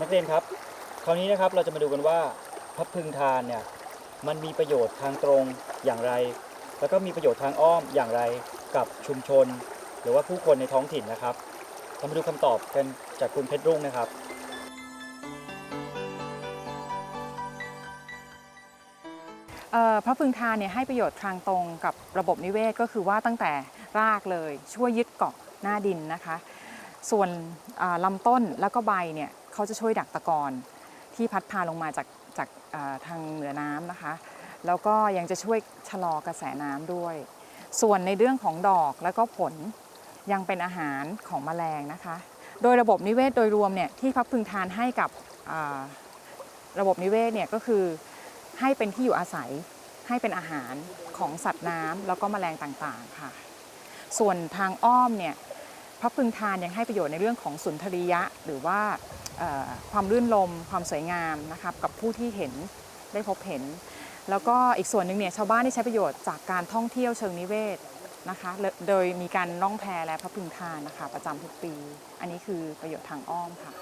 นักเรียนครับ คราวนี้นะครับเราจะมาดูกันว่าพับพึงทานเนี่ยมันมีประโยชน์ทางตรงอย่างไร แล้วก็มีประโยชน์ทางอ้อมอย่างไรกับชุมชน หรือว่าผู้คนในท้องถิ่นนะครับเรามาดูคำตอบกันจากคุณเพชรรุ่งนะครับเอ่อพระพึงทานเนี่ยให้ประโยชน์ทางตรงกับระบบนิเวศก็คือว่าตั้งแต่รากเลยช่วยยึดเกาะหน้าดินนะคะ ส่วนลำต้นแล้วก็ใบเนี่ย เขาจะช่วยดักตะกอนที่พัดพาลงมาจากจากทางเหนือน้ำนะคะ แล้วก็ยังจะช่วยชะลอกระแสน้ำด้วย ส่วนในเรื่องของดอกแล้วก็ผลยังเป็นอาหารของแมลงนะคะ โดยระบบนิเวศโดยรวมเนี่ยที่พักพึงทานให้กับระบบนิเวศเนี่ยก็คือให้เป็นที่อยู่อาศัยให้เป็นอาหารของสัตว์น้ำแล้วก็แมลงต่างๆค่ะ ส่วนทางอ้อมเนี่ยพระพึงทานยังให้ประโยชน์ในเรื่องของสุนทรียะ หรือว่า ความรื่นรมความสวยงามนะครับกับผู้ที่เห็นได้พบเห็น แล้วก็อีกส่วนหนึ่งเนี่ยชาวบ้านได้ใช้ประโยชน์จากการท่องเที่ยวเชิงนิเวศนะคะโดยมีการล่องแพและพระพึงทานนะคะประจำทุกปี อันนี้คือประโยชน์ทางอ้อมค่ะ